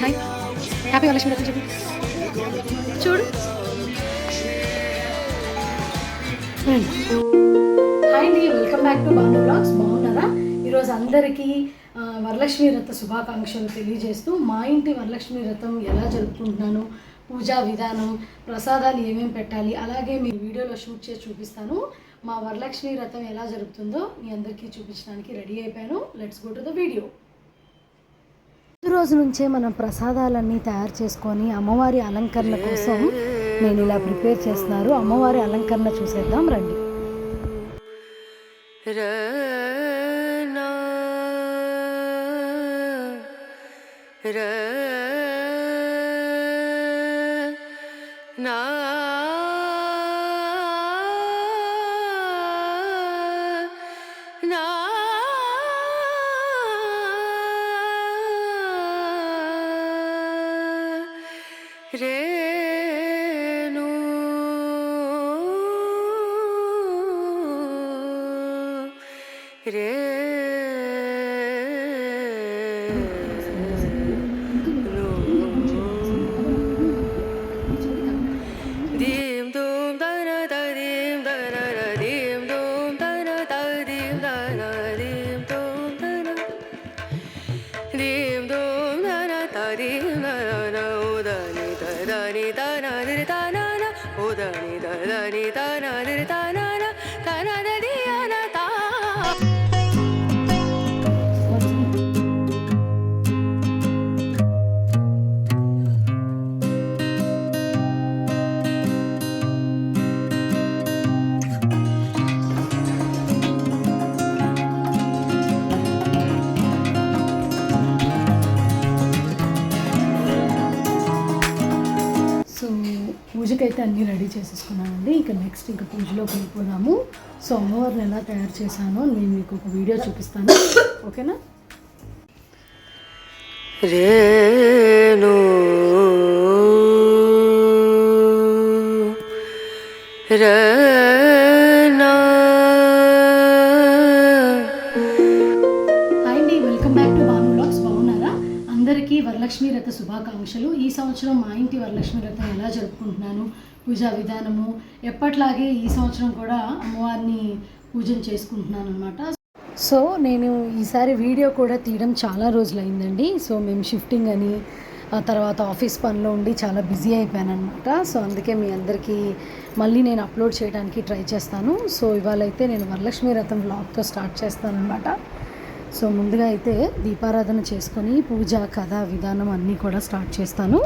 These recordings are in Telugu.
హాయ్ హ్యాపీ వరలక్ష్మి రథం చెప్పు చూడు హాయ్ అండి welcome back to Bhanu blogs బాగున్నారా? ఈరోజు అందరికీ వరలక్ష్మి వ్రత శుభాకాంక్షలు తెలియజేస్తూ మా ఇంటి వరలక్ష్మి వ్రతం ఎలా జరుపుకుంటున్నాను పూజా విధానం ప్రసాదాలు ఏమేమి పెట్టాలి అలాగే మీ వీడియోలో షూట్ చేసి చూపిస్తాను. మా వరలక్ష్మి వ్రతం ఎలా జరుగుతుందో మీ అందరికీ చూపించడానికి రెడీ అయిపోయాను. Let's go to the video రోజు నుంచే మనం ప్రసాదాలన్నీ తయారు చేసుకొని అమ్మవారి అలంకరణ కోసం నేను ఇలా ప్రిపేర్ చేస్తున్నారు. అమ్మవారి అలంకరణ చూసేద్దాం రండి. ర രേണു. രേ da ni da na di da na na o da ni da da ni da na na da పూజకైతే అన్నీ రెడీ చేసేసుకున్నానండి ఇక నెక్స్ట్ ఇంకా పూజలోకి వెళ్ళిపోదాము. సో అమ్మవారిని ఎలా తయారు చేశానో నేను మీకు ఒక వీడియో చూపిస్తాను. ఓకేనా? రేణు రే వరలక్ష్మి రథ శుభాకాంక్షలు. ఈ సంవత్సరం మా ఇంటి వరలక్ష్మి రథం ఎలా జరుపుకుంటున్నాను? పూజా విధానము. ఎప్పట్లాగే ఈ సంవత్సరం కూడా అమ్మవారిని పూజన చేసుకుంటున్నాను అనమాట సో నేను ఈసారి వీడియో కూడా తీయడం చాలా రోజులైందండి. సో మేము షిఫ్టింగ్ అని ఆ తర్వాత ఆఫీస్ పనిలో ఉండి చాలా బిజీ అయిపోయాను అనమాట సో అందుకే మీ అందరికీ మళ్ళీ నేను అప్లోడ్ చేయడానికి ట్రై చేస్తాను. సో ఇవాళ అయితే నేను వరలక్ష్మి రథం బ్లాగ్తో స్టార్ట్ చేస్తాను అనమాట సో ముందుగా అయితే దీపారాధన చేసుకొని పూజ కథ విధానం అన్నీ కూడా స్టార్ట్ చేస్తాను.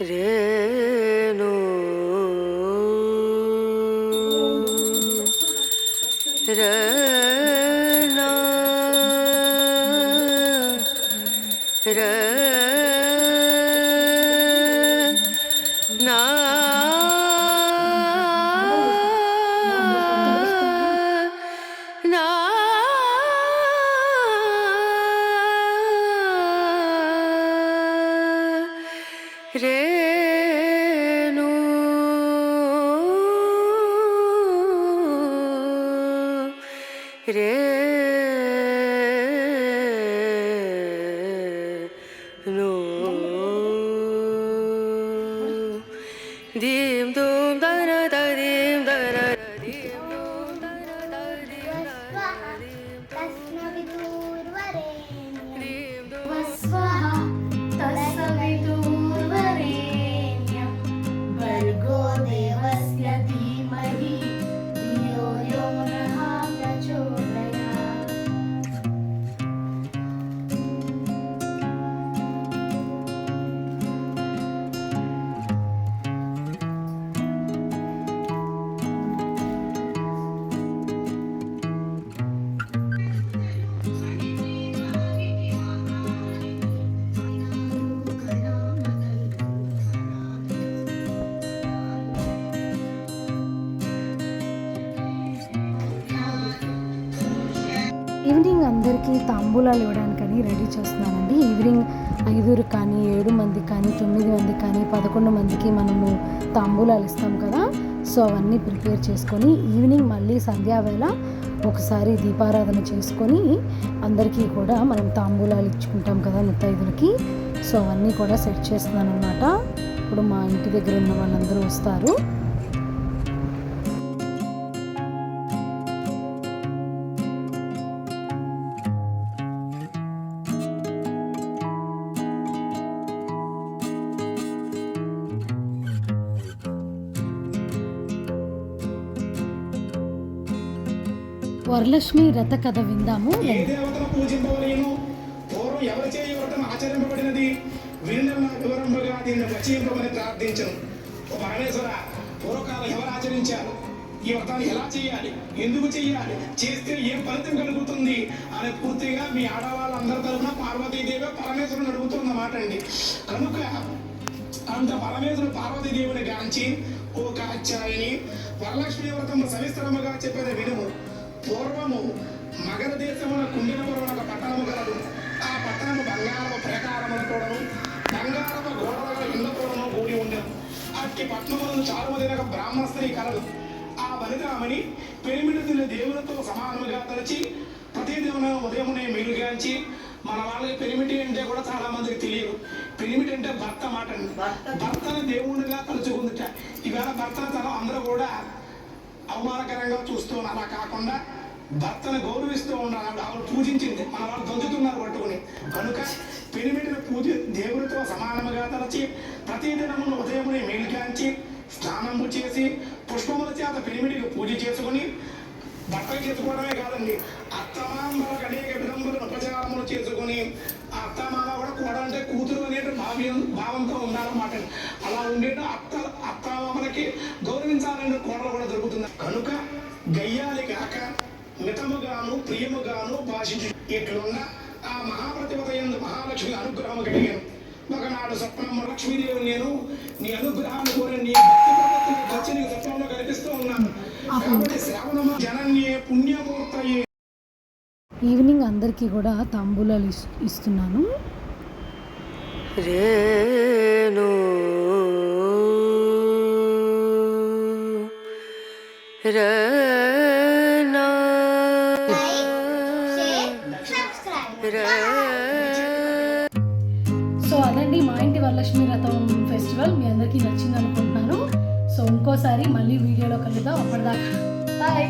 रे రే అందరికీ తాంబూలాలు ఇవ్వడానికని రెడీ చేస్తున్నామండి ఈవినింగ్ ఐదుగురు కానీ ఏడు మంది కానీ తొమ్మిది మంది కానీ పదకొండు మందికి మనము తాంబూలాలు ఇస్తాం కదా. సో అవన్నీ ప్రిపేర్ చేసుకొని ఈవినింగ్ మళ్ళీ సంధ్యావేళ ఒకసారి దీపారాధన చేసుకొని అందరికీ కూడా మనం తాంబూలాలు ఇచ్చుకుంటాం కదా ముత్తైదులకి. సో అవన్నీ కూడా సెట్ చేస్తున్నాను అనమాట ఇప్పుడు మా ఇంటి దగ్గర ఉన్న వాళ్ళందరూ వస్తారు. వరలక్ష్మి రథ కథ విందాము. ఏ పూర్వం వ్రతం దీన్ని ప్రార్థించను. పూర్వకాలం ఎవరు ఆచరించారు? ఈ వ్రతాన్ని ఎలా చేయాలి? ఎందుకు చేయాలి? చేస్తే ఏం ఫలితం కలుగుతుంది? అని పూర్తిగా మీ ఆడవాళ్ళందరి తరఫున పార్వతీదేవి పరమేశ్వరుని అడుగుతున్నమాట అండి కనుక అంత పరమేశ్వరుడు పార్వతీదేవిని గాంచి ఓ కాచాయని వరలక్ష్మి వ్రతం సవిస్తరముగా చెప్పేది వినుము. పూర్వము మగధ దేశమున కుండినపురం ఒక పట్టణము గలదు. ఆ పట్టణము బంగారము ప్రకారములతోడను బంగారము గోడల ఇళ్ళతోడను కూడి ఉండెను. అట్టి పట్టణములను చారుమదినక బ్రాహ్మణ స్త్రీ కలదు. ఆ వనితామని పెరిమిడితుల దేవులతో సమానముగా తలచి ప్రతిదిన ఉదయమునే మెలుగాంచి మన వాళ్ళకి పెరిమిటి అంటే కూడా చాలా మందికి తెలియదు. పెరిమిటి అంటే భర్త మాట అండి భర్తను దేవుడిగా తలుచుకుందిట. ఈవేళ భర్తను తన అందరూ కూడా అవమానకరంగా చూస్తూ అలా కాకుండా భర్తను గౌరవిస్తూ ఉండాలి. ఆవిడ పూజించింది. మన వాళ్ళు దొంగతున్నారు పట్టుకుని. కనుక పెనిమిటిని పూజ దేవుడితో సమానముగా తలచి ప్రతిదినమును ఉదయముని మేలుకాంచి స్నానము చేసి పుష్పముల చేత పెనిమిటికి పూజ చేసుకుని బట్టలు చేసుకోవడమే కాదండి అత్తమామలకు అనేక విధములను ఉపచారములు చేసుకుని అత్తమా భావ్యం భావంతో ఉండాలన్నమాట. అలా ఉండేట అత్త అత్తమామలకి గౌరవించాలనే కోడలు కూడా దొరుకుతుంది. కనుక గయ్యాలి కాక మితముగాను ప్రియముగాను భాషించు. ఇట్లున్న ఆ మహాప్రతిపత ఎందు మహాలక్ష్మి అనుగ్రహము కలిగాను. ఒకనాడు స్వప్నము లక్ష్మీదేవి నేను నీ అనుగ్రహాన్ని కోరి నీ భక్తి ప్రవృత్తిని వచ్చి నీకు స్వప్నంలో కనిపిస్తూ ఉన్నాను. కాబట్టి శ్రావణమ జనన్యే పుణ్యమూర్తయే. ఈవినింగ్ అందరికీ కూడా తాంబూలాలు ఇస్- ఇస్తున్నాను. రేణు. రనా సో అదండి మా ఇంటి వరలక్ష్మి రథం ఫెస్టివల్. మీ అందరికీ నచ్చింది అనుకుంటున్నాను సో ఇంకోసారి మళ్ళీ వీడియోలో కలుద్దాం. అప్పటిదాకా. బాయ్